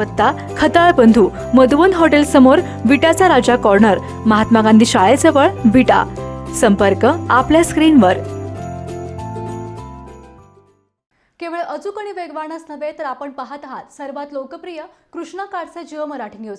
पत्ता खताळ बंधू मधुवन हॉटेल समोर विटाचा राजा कॉर्नर महात्मा गांधी शाळेजवळ विटा. संपर्क आपल्या स्क्रीनवर. केवळ अचूक आणि वेगवानच नव्हे तर आपण पाहत आहात सर्वात लोकप्रिय कृष्णा काडचे Jio Marathi news.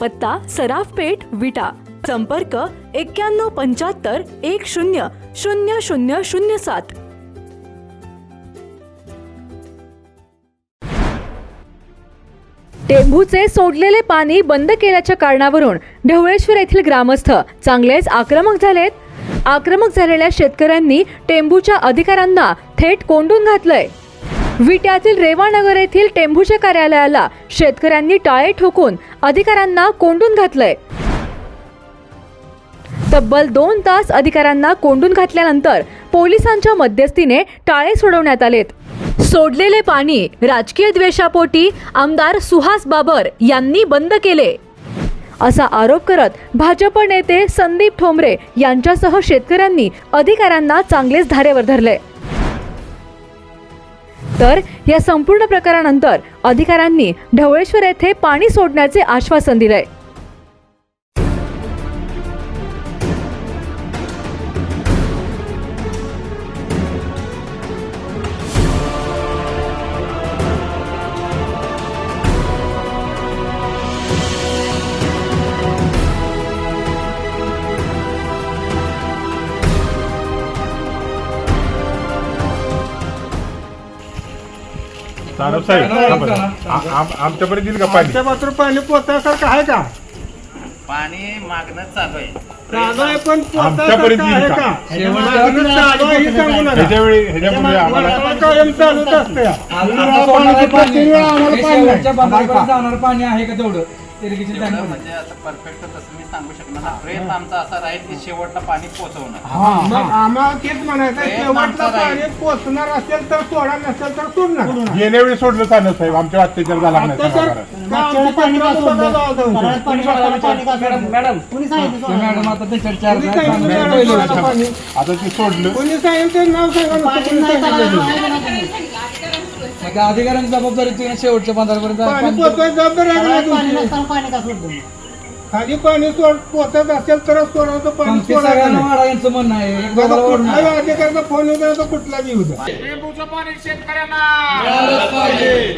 पत्ता सराफपेठ विटा. संपर्क एक्क्याण्णव पंच्याहत्तर एक शून्य शून्य शून्य शून्य सात. टेंभूचे सोडलेले पाणी बंद केल्याच्या कारणावरून ढवळेश्वर येथील ग्रामस्थ चांगलेच आक्रमक झालेत. आक्रमक झालेल्या शेतकऱ्यांनी टेंभूच्या अधिकाऱ्यांना थेट कोंडून घातलंय. विट्यातील रेवानगर येथील टेंभूच्या कार्यालयाला शेतकऱ्यांनी टाळे ठोकून अधिकाऱ्यांना कोंडून घातलंय. तब्बल दोन तास अधिकाऱ्यांना कोंडून घातल्यानंतर पोलिसांच्या मध्यस्थीने टाळे सोडवण्यात आलेत. सोडलेले पाणी राजकीय द्वेषापोटी आमदार सुहास बाबर यांनी बंद केले. असा आरोप करत भाजप नेते संदीप ठोंबरे यांच्यासह शेतकऱ्यांनी अधिकाऱ्यांना चांगलेच धारेवर धरले. तर या संपूर्ण प्रकारानंतर अधिकाऱ्यांनी ढवळेश्वर येथे पाणी सोडण्याचे आश्वासन दिलंय. साहेब आमच्यापर्यंत येईल का पाणी आमच्या मात्र पाणी पोचासारखं आहे का पाणी मागणं चालू आहे चालू आहे पण आमच्यापर्यंत पोचासारखं येईल आहे का? का मागणं चालू आहे हे सांगू नका. ह्याच्या वेळी ह्याच्यामध्ये आम्हाला वरचं कायम चालूच असतं या. आता सोडणारं पाणी तीन वेळा आम्हाला पाणी शेवटच्या नाही. बंधाऱ्यापर्यंत जाणारं पाणी आहे का तेवढं म्हणजे असं परफेक्ट तसं मी सांगू शकणार नाही. प्रयत्न आमचा असा राहील की शेवटला पाणी पोहोचवणं मग आम्हाला तेच म्हणायचं प्रयत्न शेवटला. पाणी पोचणार असेल तर सोडा नसेल तर सोडणार. गेल्या वेळी सोडलं सानप साहेब आमच्या अत्याचार झाला नाही आता सांगा. का जाऊ जाऊ. मॅडम मॅडम आता ते चर्चा कोणी सांगितलं मॅडम सोडायला पाणी? आता ते सोडलं. कोणी सांगितलं? नाव सांगा नुसतं कोणी सांगितलं? मग त्या अधिकाऱ्यांची जबाबदारी तुम्ही शेवटच्या पाणी पाणी- पोचवायची जबाबदारी आहे का तुमची? खाली पाणी सोड पोचत असेल तर सोडायचं पाणी सोडायचं सगळ्यांना नाही. वाढा यांचं म्हणणं आहे. एक आता दोघाला ओढणार. कुठलाही अधिकाऱ्याचा फोन येऊ द्या तर कुठलाही येऊ द्या. टेंबूचं पाणी शेतकऱ्यांना.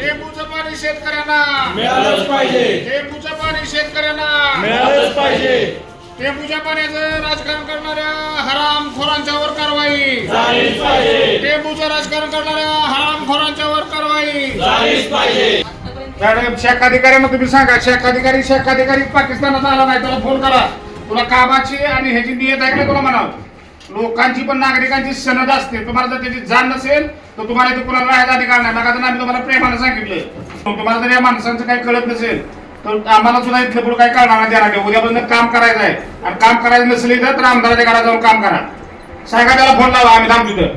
टेंबूचं पाणी शेतकऱ्यांना. मिळालंच पाहिजे. टेंबूचं पाणी शेतकऱ्यांना. मिळालंच पाहिजे. टेंबूच्या पाण्याचं राजकारण करणाऱ्या हरामखोरांच्यावर कारवाई. झालीच पाहिजे. टेंबूचं राजकारण करणाऱ्या हरामखोरांच्यावर कारवाई. मॅडम शाखा अधिकाऱ्यांना तुम्ही सांगा. शाखा अधिकारी शाखा अधिकारी पाकिस्तानात आला नाही त्याला फोन करा. तुला कामाची आणि ह्याची नियत आहे का तुला म्हणावं. लोकांची पण नागरिकांची सनद असते. तुम्हाला जर त्याची जाण नसेल तर तुम्हाला इथे कुणाला राहायचा अधिकार नाही. मग आता आम्ही तुम्हाला प्रेमानं सांगितलं तुम्हाला जर या माणसांचं काही कळत नसेल तर आम्हाला सुद्धा इथलं पुढे काही कळणार नाही देणार उद्यापासून काम करायचं आहे. आणि काम करायचं नसेल इथं तर आमदाराच्या घरात जाऊन काम करा. सांगा त्याला फोन लावा आम्ही थांबतो इथं.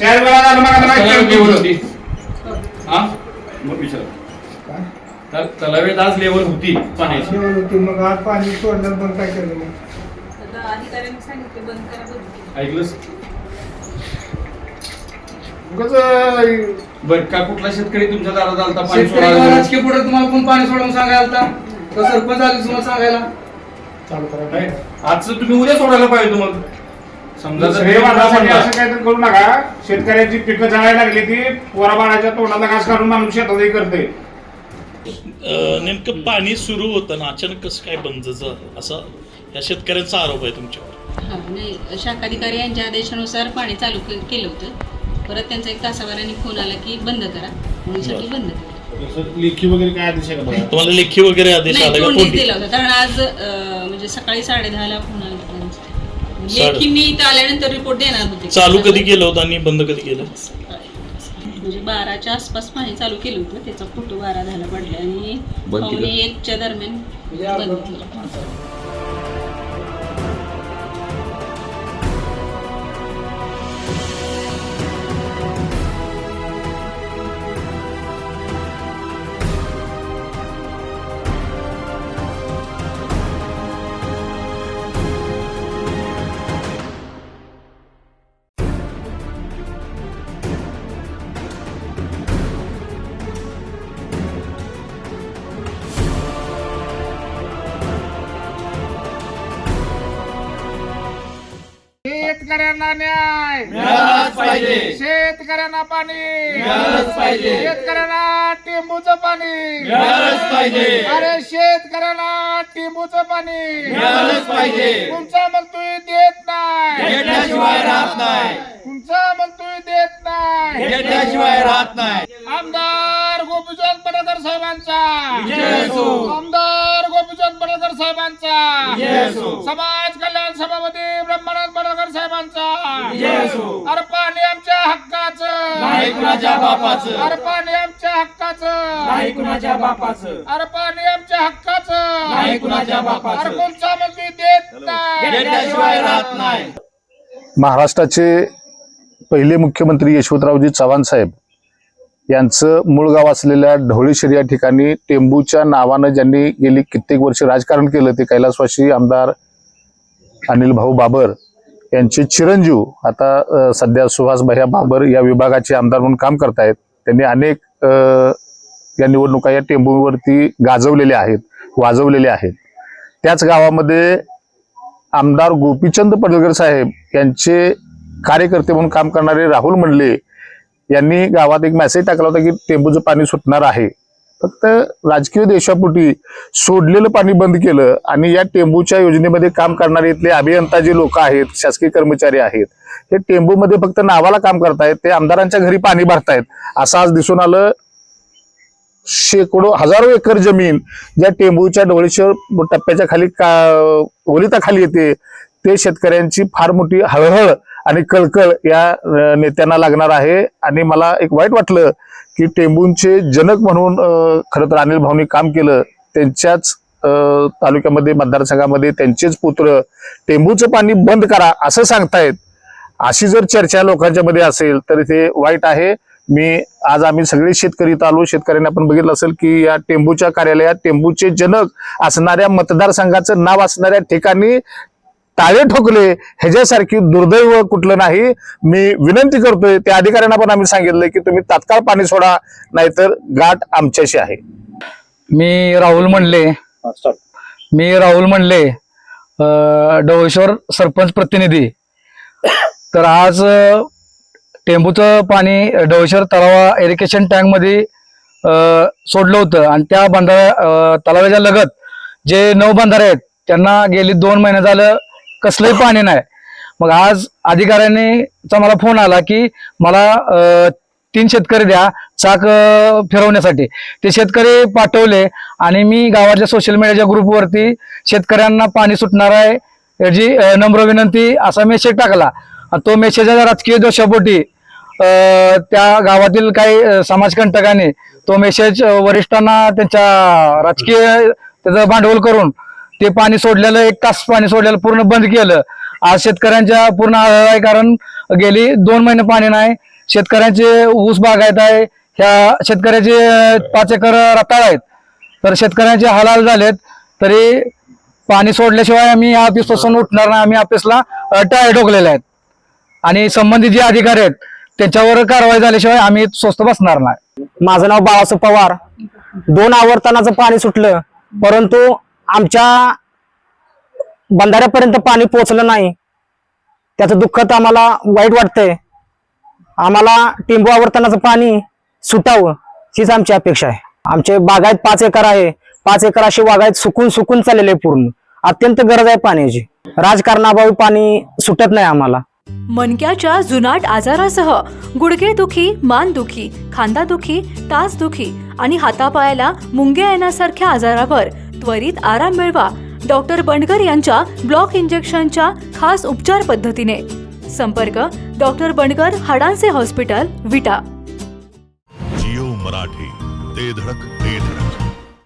चार वेळा झालं मग आहे. तलावात आज लेवल होती पाण्याची. होती मग आज पाणी सोडलं पण काय केलं मग? अधिकाऱ्यांनी सांगितले बंद करा बंद. ऐकलंस? उगाच, अं, बर का कुठला शेतकरी तुमच्या दारात आलता पाणी शेतकरी सोडायला? राजकीय पुढे तुम्हाला कोण पाणी सोडून सांगायला आलता? का सरपंच आले तुम्हाला सांगायला? चालू करा. नाही, आजचं तुम्ही उद्या सोडायला पाहिजे तुम्हाला. समजा जर सगळे वादासाठी समजा- असं काही करू नका. शेतकऱ्यांची पिकं जळायला लागली ती पोराबाळाच्या तोंडाला घास काढून माणूस शेतातही करते. अं, नेमकं पाणी सुरू होतं ना अचानक कसं काय बंद झालं? असं या शेतकऱ्यांचा आरोप आहे तुमच्यावर. हा नाही शाखाधिकारी यांच्या आदेशानुसार पाणी चालू के- केलं होतं. परत त्यांचा एक तासाभराने फोन आला की बंद करा. म्हणून साठी बंद केलं. लेखी वगैरे काय आदेश आहे का बघा? तुम्हाला लेखी वगैरे आदेश नाही आला का तोंडीच तोंडी? दिला होता. कारण आज अं, म्हणजे सकाळी साडेदहाला फोन आला होता त्यांचा. साडे- लेखी मी इथं आल्यानंतर रिपोर्ट देणार होते. चालू कधी केलं होतं आणि बंद कधी केलं? म्हणजे बाराच्या आसपास पाणी चालू केलं होतं. त्याचा फोटो बारा दहाला पडला आणि पावणे एकच्या दरम्यान बंद केलं. शेतकऱ्यांना न्याय. मिळालाच पाहिजे. शेतकऱ्यांना पाणी. मिळालंच पाहिजे. शेतकऱ्यांना टिंबूचं पाणी. मिळालंच पाहिजे. अरे शेतकऱ्यांना टिंबूचं पाणी. मिळालंच पाहिजे. तुमचा म्हणतोय देत नाही. घेतल्याशिवाय राहत नाही. तुमचा म्हणतोय देत नाही. घेतल्याशिवाय राहत नाही. आमदार गोपीचंद पडळकर साहेबांचा. विजय असो. आमदार गोपीचंद पडळकर साहेबांचा. विजय असो. समाज अरे पाणी आमच्या हक्काचं. नाही कुणाच्या बापाचं. अरे पाणी आमच्या हक्काचं. नाही कुणाच्या बापाचं. अरे पाणी आमच्या हक्काचं. नाही कुणाच्या बापाचं. अरे कोणचा म्हणतोय देत नाही. राहत नाही. महाराष्ट्राचे पहिले मुख्यमंत्री यशवंतरावजी चव्हाण साहेब यांचं मूळ गाव असलेल्या ढवळीशेरी या ठिकाणी टेंबूच्या नावानं ज्यांनी गेली कित्येक वर्ष राजकारण केलं ते कैलासवासी आमदार अनिल भाऊ बाबर यांचे चिरंजीव आता सध्या सुहास भैया बाबर या विभागाचे आमदार म्हणून काम करतायत. त्यांनी अनेक या निवडणुका या टेंबूवरती गाजवलेल्या आहेत वाजवलेल्या आहेत. त्याच गावामध्ये आमदार गोपीचंद पडळकर साहेब यांचे कार्यकर्ते म्हणून काम करणारे राहुल मंडले यांनी गावात एक मेसेज टाकला होता की टेंबूचं पाणी सुटणार आहे. फक्त राजकीय देशापोटी सोडलेलं पाणी बंद केलं आणि या टेंबूच्या योजनेमध्ये काम करणारे इथले अभियंता जे लोक आहेत शासकीय कर्मचारी आहेत हे टेंबूमध्ये फक्त नावाला काम करतायत ते आमदारांच्या घरी पाणी भरतायत. असं आज दिसून आलं. शेकडो हजारो एकर जमीन ज्या टेंबूच्या डोळेश्वर टप्प्याच्या खाली का ओलिताखाली येते ते शेतकऱ्यांची फार मोठी हळहळ आणि कळकळ या नेत्यांना लागणार आहे. आणि मला एक वाईट वाटलं की टेंबूंचे जनक म्हणून खरं तर अनिल भाऊनी काम केलं त्यांच्याच अं, तालुक्यामध्ये मतदारसंघामध्ये त्यांचेच पुत्र टेंबूचं पाणी बंद करा असं सांगतायत. अशी जर चर्चा लोकांच्या मध्ये असेल तर ते वाईट आहे. मी आज आम्ही सगळे शेतकरी आलो. शेतकऱ्यांनी आपण बघितलं असेल की या टेंबूच्या कार्यालयात टेंबूचे जनक असणाऱ्या मतदारसंघाचं नाव असणाऱ्या ठिकाणी टाळे ठोकले ह्याच्यासारखी दुर्दैव कुठलं नाही. मी विनंती करतोय त्या अधिकाऱ्यांना पण आम्ही सांगितलंय की तुम्ही तात्काळ पाणी सोडा नाहीतर गाठ आमच्याशी आहे. मी राहुल म्हणले मी राहुल म्हणले डोळेश्वर सरपंच प्रतिनिधी. तर आज टेंबूचं पाणी डोळेश्वर तलावा इरिगेशन टँकमध्ये अ, सोडलं होतं. आणि त्या बंधाऱ्या तलावाच्या लगत जे नऊ बंधारे आहेत त्यांना गेली दोन महिने झालं कसलंही पाणी नाही. मग आज अधिकाऱ्यांनीचा मला फोन आला की मला तीन शेतकरी द्या चाक फिरवण्यासाठी. ते शेतकरी पाठवले आणि मी गावातल्या सोशल मीडियाच्या ग्रुपवरती शेतकऱ्यांना पाणी सुटणार आहे याची नम्र विनंती असा मेसेज टाकला. आणि तो मेसेज राजकीय दोषापोटी. त्या गावातील काही समाजकंटकांनी तो मेसेज वरिष्ठांना त्यांच्या राजकीय त्याचं भांडवल करून ते पाणी सोडलेलं एक तास पाणी सोडलेलं पूर्ण बंद केलं. आज शेतकऱ्यांच्या पूर्ण आधार आहे कारण गेली. दोन महिने पाणी नाही. शेतकऱ्यांचे ऊस बागायत आहे. ह्या शेतकऱ्याचे पाच एकर रताळ आहेत. तर शेतकऱ्यांचे हालाल झालेत. तरी पाणी सोडल्याशिवाय आम्ही या ऑफिसपासून उठणार नाही. आम्ही ऑफिसला टाळे ठोकलेले आहेत. आणि संबंधित जे अधिकारी आहेत त्यांच्यावर कारवाई झाल्याशिवाय आम्ही स्वस्त बसणार नाही. माझं नाव बाळासाहेब पवार. दोन आवर्तनाचं पाणी सुटलं. परंतु आमच्या बंधाऱ्यापर्यंत पाणी पोहोचलं नाही. त्याचं दुःख तर आम्हाला वाईट वाटतंय. आम्हाला टिंबू आवर्तनाचं पाणी सुटावं हीच आमची अपेक्षा आहे. आमचे बागायत पाच एकर आहे. पाच एकर अशी बागायत सुकून सुकून चाललेले आहे पूर्ण. अत्यंत गरज आहे पाण्याची. राजकारणाभावी पाणी सुटत नाही आम्हाला. मनक्याच्या जुनाट आजारासह गुडघेदुखी मानदुखी खांदादुखी टाचदुखी आणि हातापायाला मुंग्या येण्यासारख्या आजारावर त्वरित आराम मिळवा. डॉक्टर बंडकर यांच्या ब्लॉक इंजेक्शनच्या खास उपचार पद्धतीने. संपर्क डॉक्टर बंडकर हाडांचे हॉस्पिटल विटा. जिओ मराठी ते धडक.